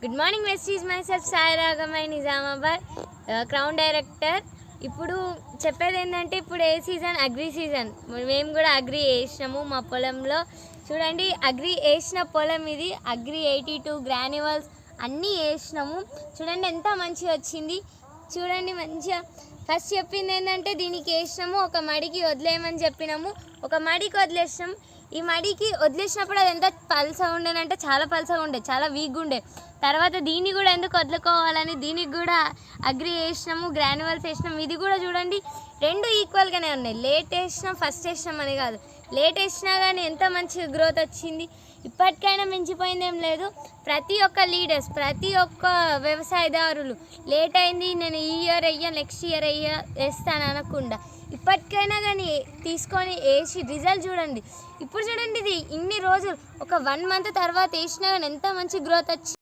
Good morning Vestige myself Sai Ragamai Nizamabad crown director ఇప్పుడు చెప్పేది ఏంటంటే ఇప్పుడు ఏ సీజన్? Agri season. మేము కూడా అగ్రి వేసినాము మా పొలంలో. చూడండి అగ్రి వేసిన పొలం ఇది. అగ్రి ఎయిటీ టూ గ్రాన్యువల్స్ అన్నీ వేసినాము. చూడండి ఎంత మంచిగా వచ్చింది. చూడండి మంచిగా ఫస్ట్ చెప్పింది ఏంటంటే దీనికి వేసినాము ఒక మడికి వదిలేయమని చెప్పినాము. ఒక మడికి వదిలేసినాం. ఈ మడికి వదిలేసినప్పుడు అది ఎంత పల్సగా ఉండేనంటే చాలా పల్సగా ఉండే చాలా వీక్గా ఉండే. తర్వాత దీన్ని కూడా ఎందుకు వదులుకోవాలని దీనికి కూడా అగ్రి వేసినాము గ్రాన్యువల్స్ వేసినాం ఇది కూడా చూడండి రెండు ఈక్వల్గానే ఉన్నాయి. లేట్ వేసినాం ఫస్ట్ వేసినాం అని కాదు. లేట్ వేసినా కానీ ఎంత మంచి గ్రోత్ వచ్చింది? ఇప్పటికైనా మించిపోయింది ఏం లేదు. ప్రతి ఒక్క లీడర్స్ ప్రతి ఒక్క వ్యవసాయదారులు లేట్ అయింది నేను ఈ ఇయర్ అయ్యా నెక్స్ట్ ఇయర్ వేస్తాను అనకుండా. ఇప్పటికైనా కానీ తీసుకొని వేసి రిజల్ట్ చూడండి. ఇప్పుడు చూడండి ఇది ఇన్ని రోజులు. ఒక వన్ మంత్ తర్వాత వేసినా కానీ ఎంత మంచి గ్రోత్ వచ్చి